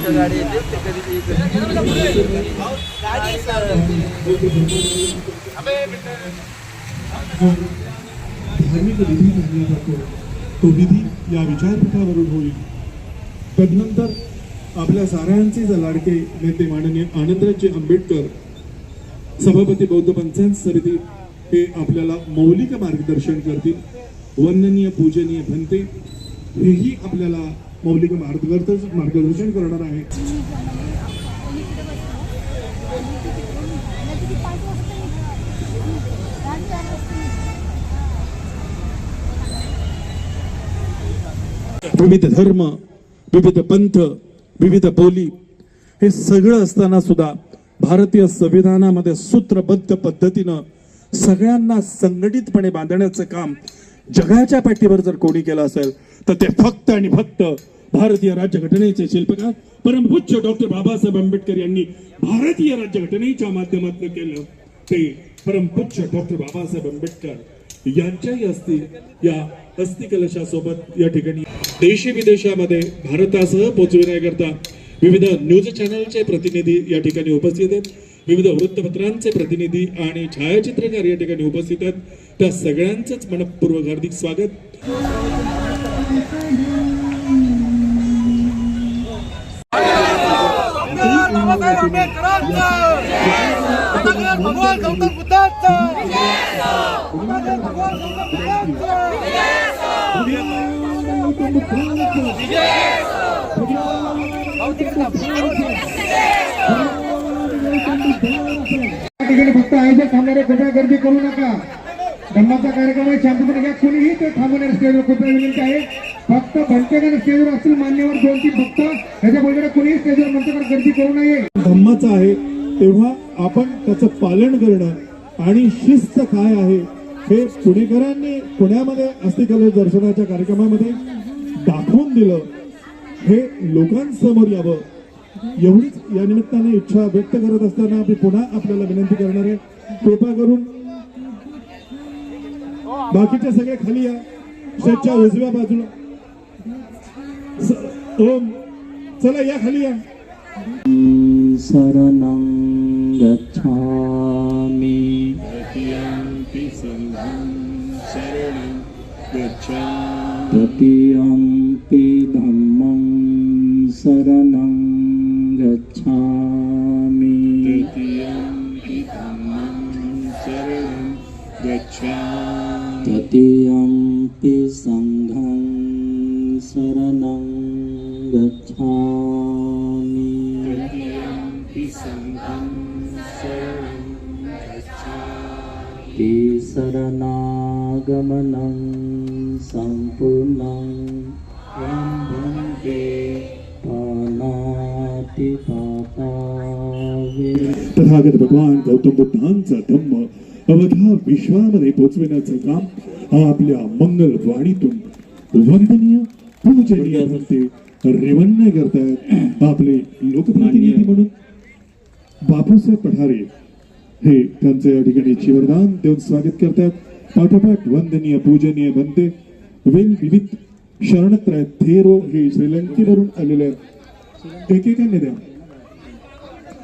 शिवाच्या गाडी येते ते कधी धार्मिक विधी मानला जातो. तो विधी या विचारपीठावरून होईल. तदनंतर आपल्या साऱ्यांचेच लाडके नेते माननीय आनंदराजे आंबेडकर सभापती बौद्ध पंचायत समिती हे आपल्याला मौलिक मार्गदर्शन करतील. वंदनीय पूजनीय भंते हेही आपल्याला मौलिक मार्गदर्शन मार्गदर्शन करणार आहे. विविध धर्म विविध पंथ विविध बोली हे सगळं असताना सुद्धा भारतीय संविधानामध्ये सूत्रबद्ध पद्धतीनं सगळ्यांना संघटितपणे बांधण्याचं काम जगाच्या पाठीवर जर कोणी केलं असेल तर ते फक्त आणि फक्त भारतीय राज्यघटनेचे शिल्पकार परमपूज्य डॉक्टर बाबासाहेब आंबेडकर यांनी भारतीय राज्यघटनेच्या माध्यमातून केलं. ते परमपूज्य डॉक्टर बाबासाहेब आंबेडकर यांच्याही असती या अस्थिकलशासोबत या ठिकाणी देशी विदेशामध्ये भारतासह पोचविण्याकरता विविध न्यूज चॅनलचे प्रतिनिधी या ठिकाणी उपस्थित आहेत. विविध वृत्तपत्रांचे प्रतिनिधी आणि छायाचित्रकार या ठिकाणी उपस्थित आहेत. त्या सगळ्यांचंच मनपूर्वक हार्दिक स्वागत. भगवान गौतम बुद्धांचं भगवान गौतम बुद्धांचं त्या ठिकाणी फक्त आयोजक थांबणारे कृपया गर्दी करू नका धम्माचा कार्यक्रम आहे. शांतपणे घ्या. कुणीही ते थांबवण्याच्या स्टेजवर कृपया विनंती आहे. फक्त भंतेकर स्टेजवर असतील मान्यवर दोन तीन फक्त. त्याच्या पलीकडे कुणीही स्टेजवर मंचावर गर्दी करू नये. धम्माचा आहे तेव्हा आपण त्याचं पालन करणं आणि शिस्त काय आहे हे पुणेकरांनी पुण्यामध्ये अस्थिकल दर्शनाच्या कार्यक्रमामध्ये दाखवून दिलं. हे लोकांसमोर यावं. एवढीच या निमित्ताने इच्छा व्यक्त करत असताना मी पुन्हा आपल्याला विनंती करणार आहे. कृपा करून बाकीचे सगळे खाली या. शेतच्या उजव्या बाजूला. ओम. चला या खाली या. शरणं गच्छामि. धम्मं शरणं गच्छामि। सङ्घं शरणं गच्छामि। gacchami tatiyam pi sanghang saranang gacchami tatiyam pi sanghang saranang gacchami pi saranagamanang sampurnang rambhante Panatipatavi Tathagata Bhagavan Gautama Buddhansa Dhamma अवघ्या विश्वामध्ये पोचविण्याचं काम हा आपल्या मंगल वाणीतून वंदनीय पूजनीय भक्ती रेवण्य करतायत आपले लोकप्रतिनिधी म्हणून. बापूसाहेब पठारे हे त्यांचं या ठिकाणी चिवरदान देऊन स्वागत करतात पाठोपाठ वंदनीय पूजनीय बनते. वेल विविध शरणत्रय थेरो हे श्रीलंकेवरून आलेले आहेत. एकेकाने द्या.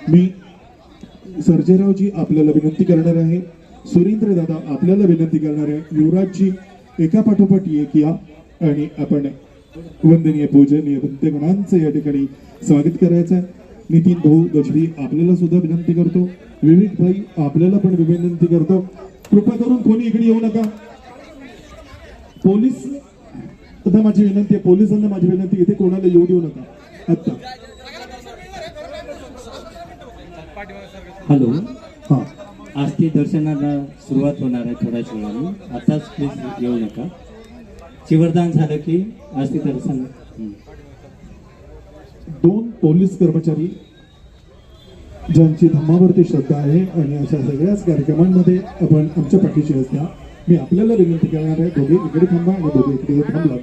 मी सर्जेरावजी आपल्याला विनंती करणार आहे. सुरेंद्र दादा आपल्याला विनंती करणार आहे युवराजजी एका पाठोपाठ एक या आणि आपण वंदनीय पूजनीय वंदगणांचं या ठिकाणी स्वागत करायचं आहे. नितीन भाऊ गजबी आपल्याला सुद्धा विनंती करतो. विवेक भाई आपल्याला पण विनंती करतो. कृपा करून कोणी इकडे येऊ नका. पोलीस आता माझी विनंती आहे. पोलिसांना माझी विनंती इथे कोणाला येऊ देऊ नका. आत्ता. हॅलो. हा. आस्ती दर्शनाला सुरुवात होणार आहे थोड्याच वेळाने. आताच प्लीज येऊ नका. चिवरदान झालं की आस्ती दर्शन. दोन पोलीस कर्मचारी ज्यांची धम्मावरती श्रद्धा आहे आणि अशा सगळ्याच कार्यक्रमांमध्ये आपण आमच्या पाठीशी असता. मी आपल्याला विनंती करणार आहे दोघे इकडे थांबा आणि दोघे इकडे थांबला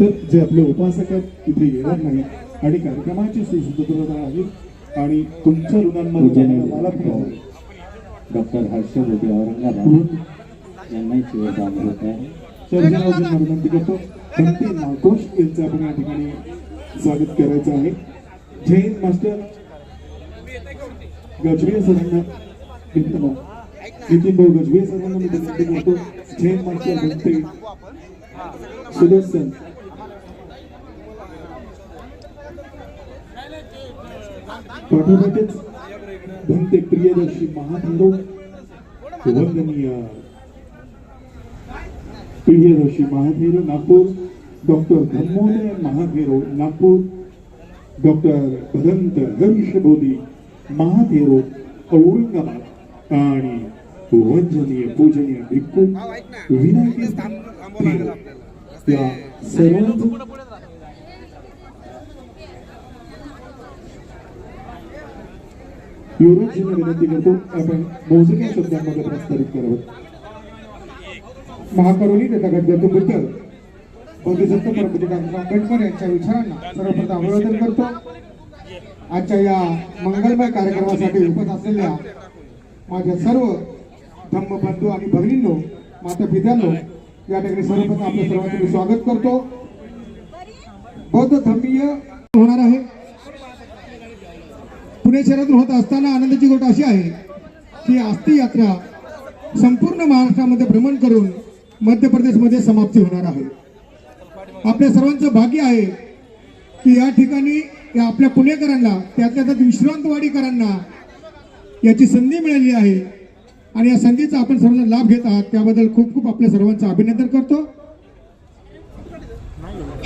तर जे आपले उपासक आहेत इथे येणार नाही. आणि कार्यक्रमाची सुसूत्रता राहील आणि तुमच्या ऋणांमध्ये मला. डॉक्टर हर्ष मोदी औरंगाबाद यांनाही चिवरदान होत आहे. सर्जेरावजींना विनंती करतो. बंटी नागोश यांचं आपण या ठिकाणी स्वागत करायचं आहे. जैन मास्टर. गजबे सरांना नितीन भाऊ गजबे सरांना मी विनंती करतो. जैन मास्टर म्हणते सुदर्शन. पाठोपाठच भंते प्रियदर्शी महाथेरो वंदनीय प्रियदर्शी महाथेरो नागपूर डॉक्टर धर्मोदय महाथेरो नागपूर डॉक्टर भदंत हर्ष बोधी महाथेरो औरंगाबाद आणि वंदनीय पूजनीय भिक्खू विनायक या सर्वांचं युवराजींना विनंती करतो आपण मोजक्या शब्दांमध्ये प्रस्तावित करावं महाकरुणी तथागत बद्दल बुद्ध बोधिसत्व परमपूज्य डॉक्टर आंबेडकर यांच्या विचारांना सर्वप्रथम अभिवादन करतो. आजच्या या मंगलमय कार्यक्रमासाठी उपस्थित असलेल्या माझ्या सर्व धम्मबंधू आणि भगिनींनो माता पित्यांनो या ठिकाणी सर्वप्रथम आपल्या सर्वांचं मी स्वागत करतो. बौद्ध धम्मीय होणार आहे. पुणे शहरातून होत असताना आनंदाची गोष्ट अशी आहे की आस्ती यात्रा संपूर्ण महाराष्ट्रामध्ये भ्रमण करून मध्य प्रदेशमध्ये समाप्ती होणार आहे. आपल्या सर्वांचं भाग्य आहे की या ठिकाणी या आपल्या पुणेकरांना त्यातल्या त्यात विश्रांतवाडीकरांना याची संधी मिळाली आहे. आणि या संधीचा आपण सर्वांना लाभ घेत आहात. त्याबद्दल खूप खूप आपल्या सर्वांचं अभिनंदन करतो.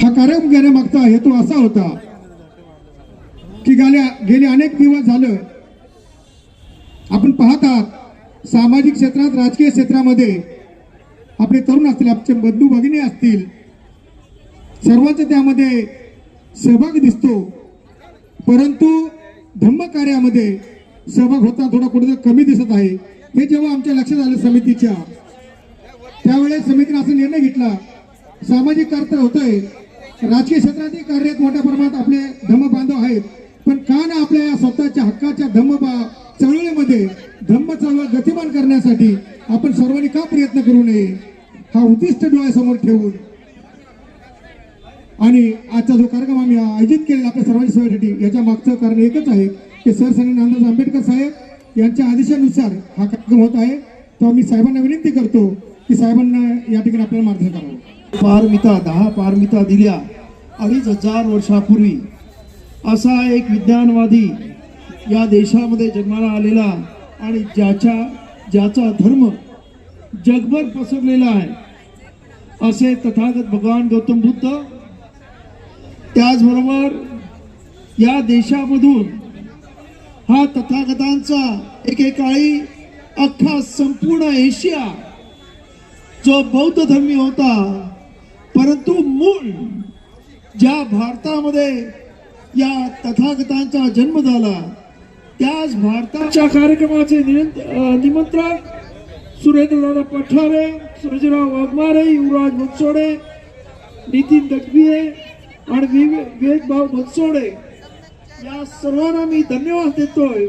हा कार्यक्रम घेण्यामागचा हेतू असा होता की गेल्या गेले अनेक दिवस झालं आपण पाहत आहात सामाजिक क्षेत्रात राजकीय क्षेत्रामध्ये आपले तरुण असतील आपले बंधू भगिनी असतील सर्वांचा त्यामध्ये सहभाग दिसतो. परंतु धम्म कार्यामध्ये सहभाग होता थोडा कुठेतरी कमी दिसत आहे. हे जेव्हा आमच्या लक्षात आलं समितीच्या त्यावेळेस समितीने असा निर्णय घेतला सामाजिक कार्य होतंय राजकीय क्षेत्रातही कार्यरत मोठ्या प्रमाणात आपले धम्म बांधव आहेत. पण का ना आपल्या या स्वतःच्या हक्काच्या धम्म बा- चळवळीमध्ये धम्म चळवळ गतिमान करण्यासाठी आपण सर्वांनी का प्रयत्न करू नये? हा उद्दिष्ट डोळ्यासमोर ठेवून. आणि आजचा जो कार्यक्रम आम्ही आयोजित केलेला आपल्या सर्वांच्या सेवेसाठी याच्या मागचं कारण एकच आहे की सर सनी नामदास आंबेडकर साहेब यांच्या आदेशानुसार हा कार्यक्रम होत आहे. तेव्हा मी साहेबांना विनंती करतो की साहेबांना या ठिकाणी आपल्याला मार्गदर्शन करावं. पारमिता दहा पारमिता दिल्या. अडीच हजार वर्षापूर्वी असा एक विज्ञानवादी या देशामध्ये जन्माला आलेला आणि ज्याच्या ज्याचा धर्म जगभर पसरलेला आहे असे तथागत भगवान गौतम बुद्ध त्याचबरोबर या देशामधून हा तथागतांचा एकेकाळी अख्खा संपूर्ण एशिया जो बौद्ध धर्मी होता परंतु मूळ ज्या भारतामध्ये या तथागतांचा जन्म झाला. त्याच भारताच्या कार्यक्रमाचे निमंत्रक सुरेंद्रदादा पठारे सुरजराव वाघमारे युवराज बनसोडे नितीन दगबिये आणि विवे- विवेकभाऊ बनसोडे या सर्वांना मी धन्यवाद देतोय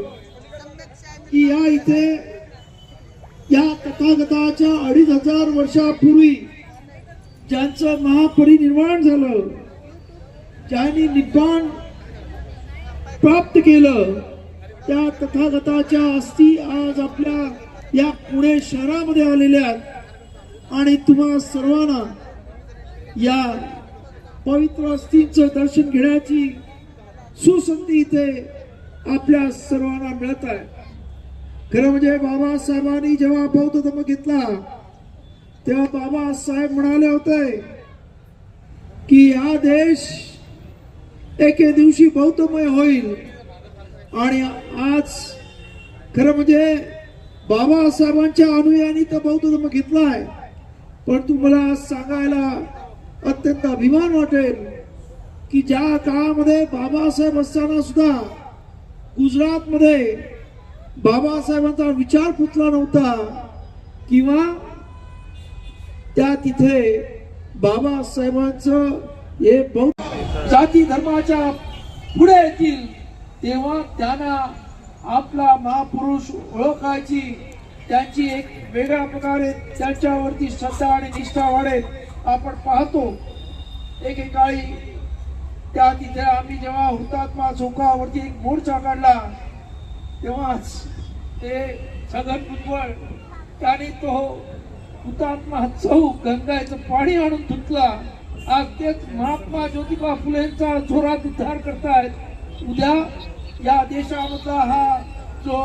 की या इथे या तथागताच्या अडीच हजार वर्षापूर्वी ज्यांचं महापरिनिर्वाण झालं ज्यांनी निब्बाण प्राप्त केलं. त्या तथागताच्या अस्थी आज आपल्या या पुणे शहरामध्ये आलेल्या आणि तुम्हा सर्वांना या पवित्र अस्थींचं दर्शन घेण्याची सुसंधी इथे आपल्या सर्वांना मिळत आहे. खरं म्हणजे बाबासाहेबांनी जेव्हा बौद्ध धर्म घेतला तेव्हा बाबासाहेब म्हणाले होते की हा देश एके दिवशी बौद्धमय होईल. आणि आज खरं म्हणजे बाबासाहेबांच्या अनुयायांनी तर बौद्ध धर्म घेतला आहे. पण तुम्हाला सांगायला अत्यंत अभिमान वाटेल की ज्या काळामध्ये बाबासाहेब असताना सुद्धा गुजरातमध्ये बाबासाहेबांचा विचार पुतला नव्हता किंवा त्या तिथे बाबासाहेबांचं हे बौद्ध जाती धर्माच्या पुढे येतील तेव्हा त्यांना आपला महापुरुष ओळखायची त्यांची एक वेगळ्या प्रकारे त्यांच्यावरती श्रद्धा आणि निष्ठा वाढेल. आपण पाहतो एकेकाळी त्या तिथे आम्ही जेव्हा हुतात्मा चौकावरती एक मोर्चा काढला तेव्हाच ते छगन भुजबळ त्याने तो हुतात्मा चौक गंगाचं पाणी आणून धुतला. आज तेच महात्मा ज्योतिबा फुलेंचा जोरात उद्धार करतायत. उद्या या देशामधला हा जो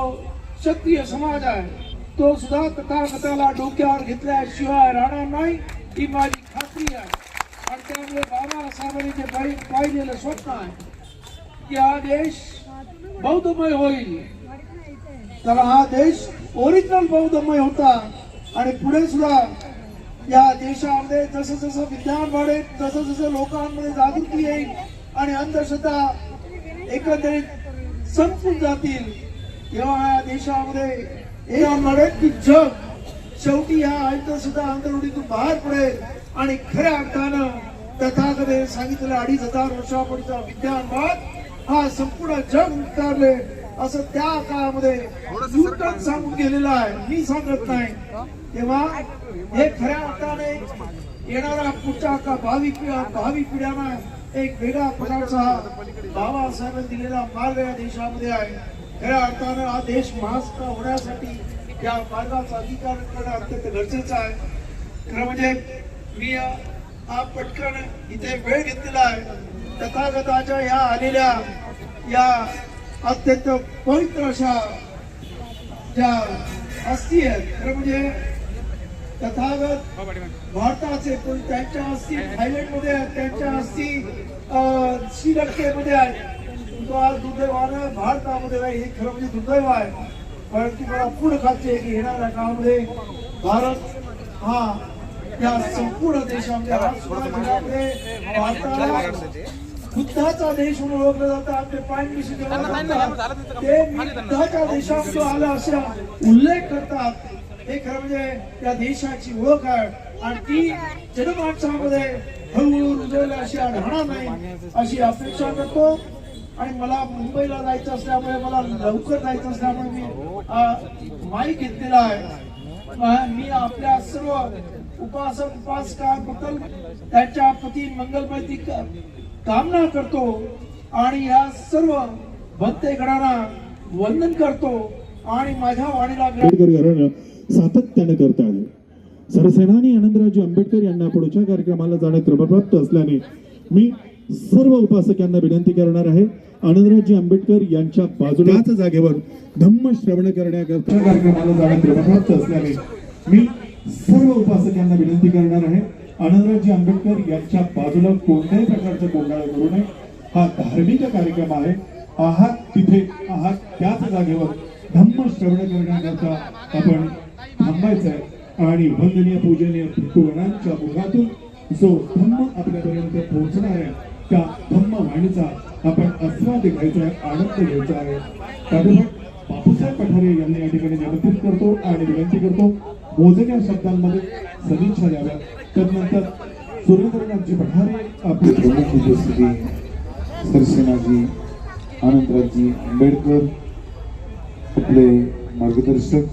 क्षत्रिय समाज आहे तो सुद्धा तथागताला डोक्यावर घेतल्याशिवाय राहणार नाही ही माझी खात्री आहे. आणि त्यामुळे बाबासाहेबांनी जे पाहिलेलं स्वप्न आहे की हा देश बौद्धमय होईल. तर हा देश ओरिजिनल बौद्धमय होता आणि पुढे सुद्धा या देशामध्ये जसं जसं विज्ञान वाढेल जसं जसं लोकांमध्ये जागृती येईल आणि अंधश्रद्धा एकंदरीत संपून जातील तेव्हा या देशामध्ये हे वाढेल की जग शेवटी ह्या अंधश्रद्धा अंतरुडीतून बाहेर पडेल. आणि खऱ्या अर्थानं तथागते सांगितलेला अडीच हजार वर्षापूर्वीचा विज्ञानवाद हा संपूर्ण जग उतारले. असं त्या काळामध्ये न्यूटन सांगून गेलेलं आहे. मी सांगत नाही. तेव्हा हे खऱ्या अर्थाने येणारा पुढच्या का भावी पिढ्या भावी पिढ्यांना एक वेगळा प्रकारचा बाबासाहेबांनी दिलेला मार्ग या देशामध्ये आहे. खऱ्या अर्थानं हा देश महाराष्ट्र होण्यासाठी या मार्गाचा अधिकार करणं अत्यंत गरजेचं आहे. खरं म्हणजे मी हा पटकन इथे वेळ घेतलेला आहे. तथागताच्या या आलेल्या या अत्यंत पवित्र अशा ज्या अस्थी आहेत खरं म्हणजे तथागत भारताचे पण त्यांच्या अस्थी थायलंडमध्ये आहेत त्यांच्या अस्थी श्रीलंकेमध्ये आहेत. तो आज दुर्दैवानं भारतामध्ये नाही हे खरं म्हणजे दुर्दैव आहे. परंतु मला पूर्ण खात्री आहे की येणाऱ्या काळामध्ये भारत हा या संपूर्ण देशामध्ये भारताला बुद्धाचा देश म्हणून ओळखलं जातं. आपले प्राईम मिनिस्टर ते बुद्धाच्या देशामध्ये आलं असा उल्लेख करतात. हे खरं म्हणजे त्या देशाची ओळख आहे. आणि ती जनमानसामध्ये हळूहळू रुजवली अशी राहणार नाही अशी अपेक्षा करतो. आणि मला मुंबईला जायचं असल्यामुळे मला लवकर जायचं असल्यामुळे मी माईक घेतलेला आहे. मी आपल्या सर्व उपासक उपासकांबद्दल त्यांच्या प्रति मंगलमय कामना करतो आणि या सर्व भक्तेगणांना वंदन करतो आणि माझ्या वाणीला सातत्यानं करत आहे सरसेनानी आनंदराजे आंबेडकर यांना पुढच्या कार्यक्रमाला जाणे क्रमप्राप्त असल्याने मी सर्व उपासक यांना विनंती करणार आहे. आनंदराजे आंबेडकर यांच्या बाजूलाच जागेवर धम्म श्रवण करण्याकरता कार्यक्रमाला जाणे क्रमप्राप्त असल्याने मी सर्व उपासक यांना विनंती करणार आहे. आनंदराजे आंबेडकर यांच्या बाजूला कोणत्याही प्रकारचा गोंधळ करू नये. हा धार्मिक कार्यक्रम आहे. आहात तिथे आहात त्याच जागेवर धम्म श्रवण करण्याकरता आपण थांबायचं आहे आणि वंदनीय पूजनीय भिक्खुगणांच्या मुखातून जो धम्म आपल्यापर्यंत पोहोचणार आहे त्या धम्म वाणीचा आपण आस्वाद घ्यायचा आहे आनंद घ्यायचा आहे. त्याबरोबर बापूसाहेब पठारे यांनी या ठिकाणी निमंत्रित करतो आणि विनंती करतो मोजक्या शब्दांमध्ये सदिच्छा द्याव्या नंतर सुरेंद्रनाथजी पठारे आपले प्रमुख उपस्थिती सरसेनाजी आनंदराजी आंबेडकर आपले मार्गदर्शक.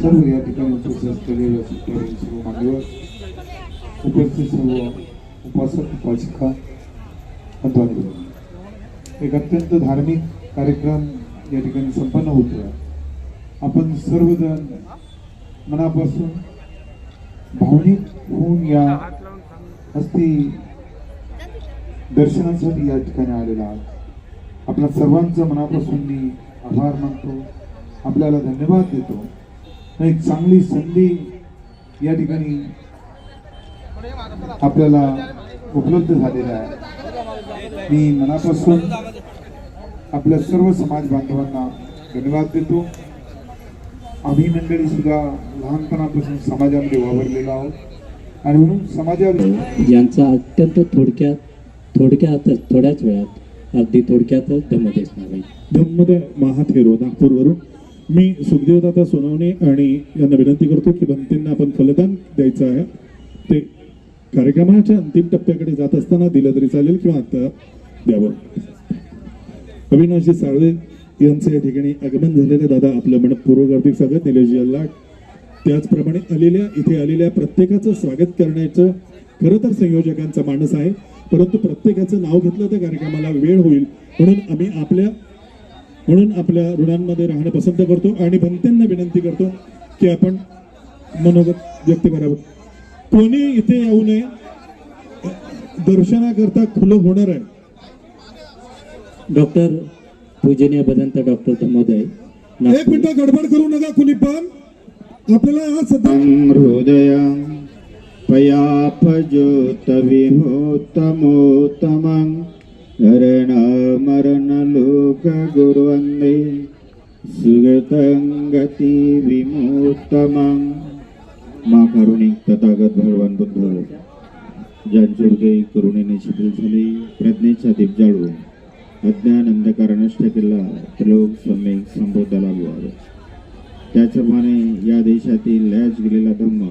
सर्व या ठिकाणी उपस्थित असलेले सर्व मान्यवर उपस्थित सर्व उपासक उपासिका बंधू एक अत्यंत धार्मिक कार्यक्रम या ठिकाणी संपन्न होतोय. आपण सर्वजण मनापासून भावनिक होऊन या हस्ती दर्शनासाठी या ठिकाणी आलेला आहात. आपल्या सर्वांचं मनापासून मी आभार मानतो. आपल्याला धन्यवाद देतो. एक चांगली संधी या ठिकाणी आपल्याला उपलब्ध झालेला आहे. मी मनापासून आपल्या सर्व समाज बांधवांना धन्यवाद देतो. आम्ही मंडळी सुद्धा लहानपणापासून समाजामध्ये वावरलेलो आहोत. आणि म्हणून समाजाविषयी यांचा अत्यंत थोडक्यात थोडक्यातच थोड्याच वेळात अगदी थोडक्यातच धम्मदेश नावे धम्मद महाथेरो नागपूरवरून मी सुखदेवदाता सोनवणे आणि यांना विनंती करतो की भंतींना आपण फलदान द्यायचं आहे. ते कार्यक्रमाच्या अंतिम टप्प्याकडे जात असताना दिलं तरी चालेल किंवा आता द्यावं. अविनाशजी साळवे यांचं या ठिकाणी आगमन झालेलं दादा आपलं मनपूर्वक हार्दिक स्वागत निलेशजी अल्लाट त्याचप्रमाणे आलेल्या इथे आलेल्या प्रत्येकाचं स्वागत करण्याचं खरं तर संयोजकांचा मानस आहे. परंतु प्रत्येकाचं नाव घेतलं त्या कार्यक्रमाला वेळ होईल. म्हणून आम्ही आपल्या म्हणून आपल्या ऋणांमध्ये राहणं पसंत करतो आणि भंत्यांना विनंती करतो की आपण मनोगत व्यक्त करावं. कोणी इथे येऊ नये दर्शनाकरता खुलं होणार आहे. डॉक्टर पूजनीय बदंत डॉक्टर धर्मोदय एक. मिनिट गडबड करू नका कुणी पण. आपल्याला सध्या हृदयं पयापज्योतविभूतमोत्तमं मरणमरणलोकगुर्वन्दे सुगतं गतिविमोत्तमं मा कारुणिक तथागत भगवान बुद्ध। ज्यांचे हृदय करुणेने शिथिल झाले प्रज्ञेचा दीप जाळून अज्ञान अंधकार नष्ट केला त्रिलोक सम्यक संबोधाला लाभवावे त्याचप्रमाणे या देशातील लयाच गेलेला धम्म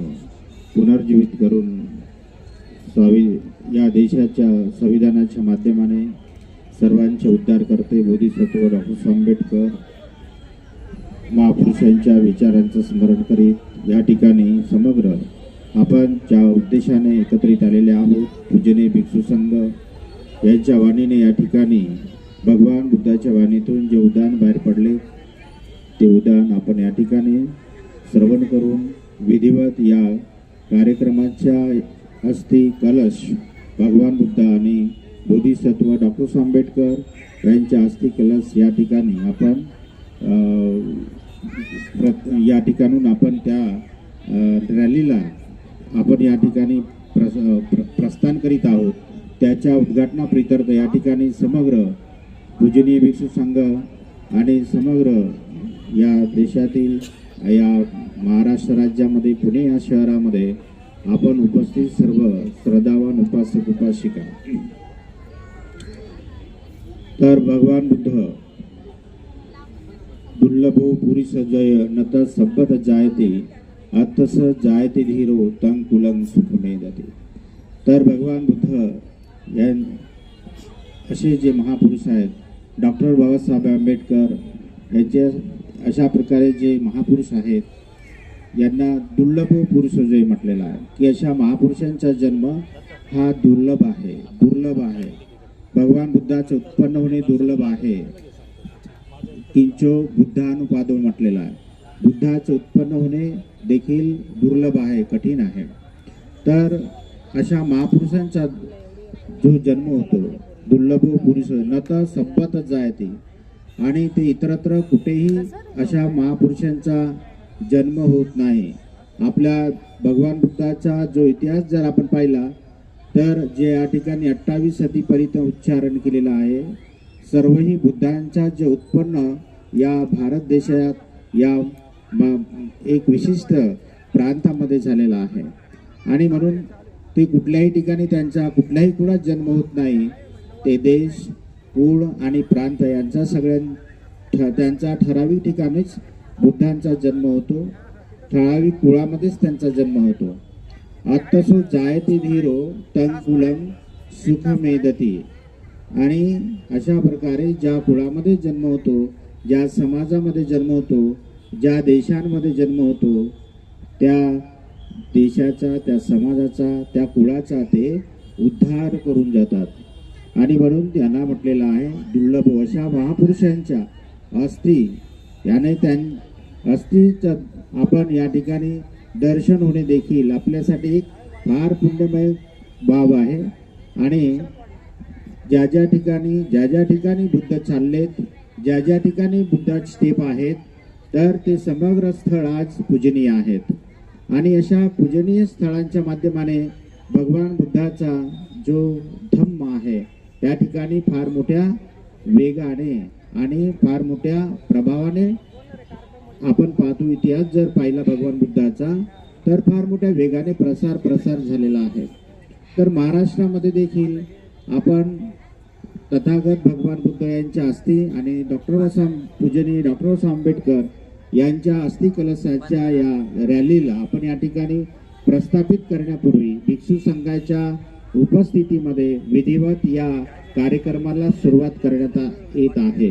पुनर्जीवित करून स्वावी या देशाच्या संविधानाच्या माध्यमाने सर्वांचे उद्धार करते बोधिसत्व डॉक्टर आंबेडकर. महापुरुषांच्या विचारांचं स्मरण करीत या ठिकाणी समग्र आपण ज्या उद्देशाने एकत्रित आलेले आहोत पूजने भिक्षू संघ यांच्या वाणीने या ठिकाणी भगवान बुद्धाच्या वाणीतून जे उदान बाहेर पडले ते उदान आपण या ठिकाणी श्रवण करून विधिवत या कार्यक्रमाच्या अस्थि कलश भगवान बुद्ध आणि बोधिसत्व डॉक्टर आंबेडकर यांच्या अस्थि कलश या ठिकाणी आपण प्र- या ठिकाणून आपण त्या रॅलीला आपण या ठिकाणी प्रस प्र- प्रस्थान करीत आहोत. त्याच्या उद्घाटनाप्रित्यर्थ या ठिकाणी समग्र पूजनीय भिक्षू संघ आणि समग्र या देशातील या महाराष्ट्र राज्यामध्ये पुणे या शहरामध्ये आपण उपस्थित सर्व श्रद्धावान उपासक उपासिका. तर भगवान बुद्ध दुर्लभो पुरी सजय नत संपत जायते अतस जायते धीरो तंग कुलंग सुखमे जाते तर भगवान बुद्ध या असे जे महापुरुष आहेत डॉक्टर बाबासाहेब आंबेडकर ह्याचे अशा प्रकारे जे महापुरुष आहेत यांना दुर्लभ पुरुषोजय म्हटलेला आहे की अशा महापुरुषांचा जन्म हा दुर्लभ आहे दुर्लभ आहे. भगवान बुद्धाचे उत्पन्न होणे दुर्लभ आहे. किंचो बुद्धानुपादो म्हटलेला आहे. बुद्धाचं उत्पन्न होणे देखील दुर्लभ आहे कठीण आहे. तर अशा महापुरुषांचा जो जन्म होतो दुर्लभ पुरुष न तर संपत जायते. आणि ते इतरत्र कुठेही अशा महापुरुषांचा जन्म होत नाही. आपल्या भगवान बुद्धाचा जो इतिहास जर आपण पाहिला तर जे या ठिकाणी अठ्ठावीस सतीपर्यंत उच्चारण केलेलं आहे सर्वही बुद्धांच्या जे उत्पन्न या भारत देशात या एक विशिष्ट प्रांतामध्ये झालेला आहे. आणि म्हणून ते कुठल्याही ठिकाणी त्यांचा कुठल्याही कुणात जन्म होत नाही. ते देश कुळ आणि प्रांत यांचा सगळ्यां ठ- त्यांचा ठराविक ठिकाणीच बुद्धांचा जन्म होतो. ठराविक कुळामध्येच त्यांचा जन्म होतो. आत्तासो जायते धीरो तंग कुलम सुख मेदती आणि अशा प्रकारे ज्या कुळामध्ये जन्म होतो ज्या समाजामध्ये जन्म होतो ज्या देशांमध्ये जन्म होतो त्या देशाचा त्या समाजाचा त्या कुळाचा ते उद्धार करून जातात. आणि म्हणून त्यांना म्हटलेलं आहे दुर्लभ अशा महापुरुषांच्या अस्थि. याने त्यां अस्थीचं आपण या ठिकाणी दर्शन होणे देखील आपल्यासाठी एक फार पुण्यमय बाब आहे. आणि ज्या ज्या ठिकाणी ज्या ज्या ठिकाणी बुद्ध चाललेत ज्या ज्या ठिकाणी बुद्धात स्टेप आहेत तर ते समग्र स्थळ आज पूजनीय आहेत. आणि अशा पूजनीय स्थळांच्या माध्यमाने भगवान बुद्धाचा जो धम्म आहे त्या ठिकाणी फार मोठ्या वेगाने आणि फार मोठ्या प्रभावाने आपण पाहतो इतिहास. जर पाहिला भगवान बुद्धाचा तर फार मोठ्या वेगाने प्रसार प्रसार झालेला आहे. तर महाराष्ट्रामध्ये देखील आपण तथागत भगवान बुद्ध यांच्या अस्थि आणि डॉक्टर बाबासाहेब पूजनीय डॉक्टर बाबासाहेब आंबेडकर यांच्या अस्थि कलशाच्या या रॅलीला आपण या ठिकाणी प्रस्थापित करण्यापूर्वी भिक्षू संघाच्या उपस्थितीमध्ये विधिवत या कार्यक्रमाला सुरुवात करण्यात येत आहे.